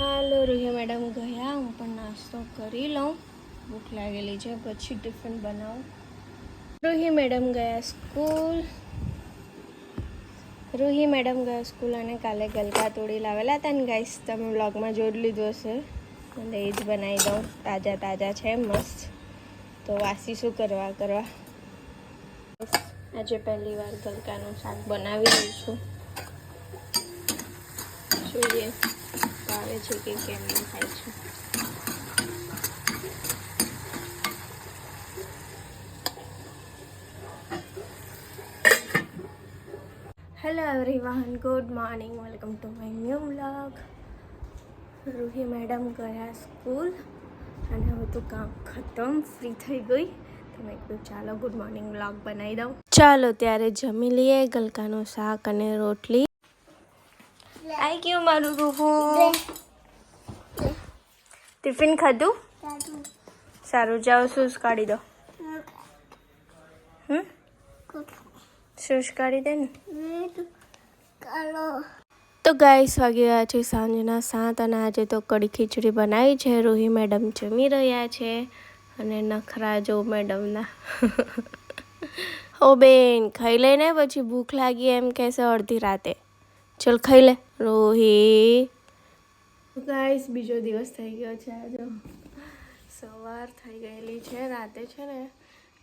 હાલો રોહિયા madam, ગયા. હું પણ નાસ્તો કરી લઉં. ભૂખ લાગેલી છે, પછી ટિફિન બનાવું. રોહી મેડમ ગયા સ્કૂલ. રોહી મેડમ ગયા સ્કૂલ અને કાલે ગલકા તોડી લાવેલા હતા ને ગાઈસ તમે બ્લોગમાં જોઈ લીધું હશે. એટલે એ જ બનાવી દઉં. તાજા તાજા છે, મસ્ત. તો વાસી શું કરવા કરવા? આજે પહેલી વાર ગલકાનું શાક બનાવી રહી છું. જોઈએ. ભાવે છે કે કેમનું થાય છે. Hello everyone good morning welcome to my new blog Roohi madam ગયા સ્કૂલ અને હવે તો કામ ખતમ ફ્રી થઈ ગઈ. તમે કીધું ચાલો ગુડ મોર્નિંગ વ્લોગ બનાવી દઉં. ચાલો ત્યારે જમી લઈએ ગલકાનું શાક અને રોટલી. આવી ગયું મારું રૂહું ટિફિન ખાધું? સારું જાઓ શૂઝ કાઢી દો. હમ? શૂઝ કાઢી દે ને. તો ગાઈસ વાગી ગયા છે સાંજના સાત અને આજે તો કડી ખીચડી બનાવી છે. રોહી મેડમ જમી રહ્યા છે અને નખરા જો મેડમના ઓ બેન ખાઈ લઈને પછી ભૂખ લાગી એમ કહેશે અડધી રાતે. ચલ ખાઈ લે. રોહી. ગાઈસ, બીજો દિવસ થઈ ગયો છે આજે. સવાર થઈ ગયેલી છે, રાતે છે ને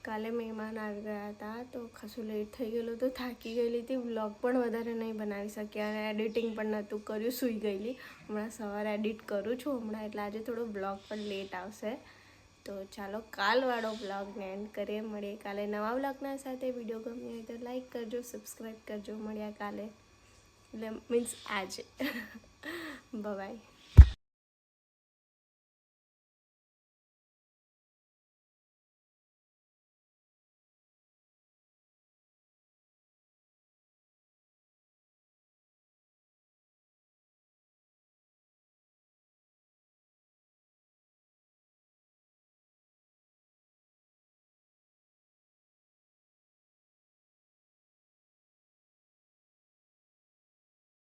કાલે મહેમાન આવી ગયા હતા, તો ખાસું લેટ થઈ ગયેલું તો થાકી ગયેલી હતી. વ્લોગ પણ વધારે નહીં બનાવી શક્યા અને એડિટિંગ પણ નહોતું કર્યું, સૂઈ ગયેલી. હમણાં સવારે એડિટ કરું છું, હમણાં એટલે આજે થોડો બ્લોગ પણ લેટ આવશે. તો ચાલો, કાલવાળો બ્લોગ એન્ડ કરીએ, મળીએ કાલે નવા બ્લોગના સાથે. વીડિયો ગમ્યો હોય તો લાઈક કરજો સબસ્ક્રાઈબ કરજો મળ્યા કાલે. એટલે મીન્સ આજે. બાય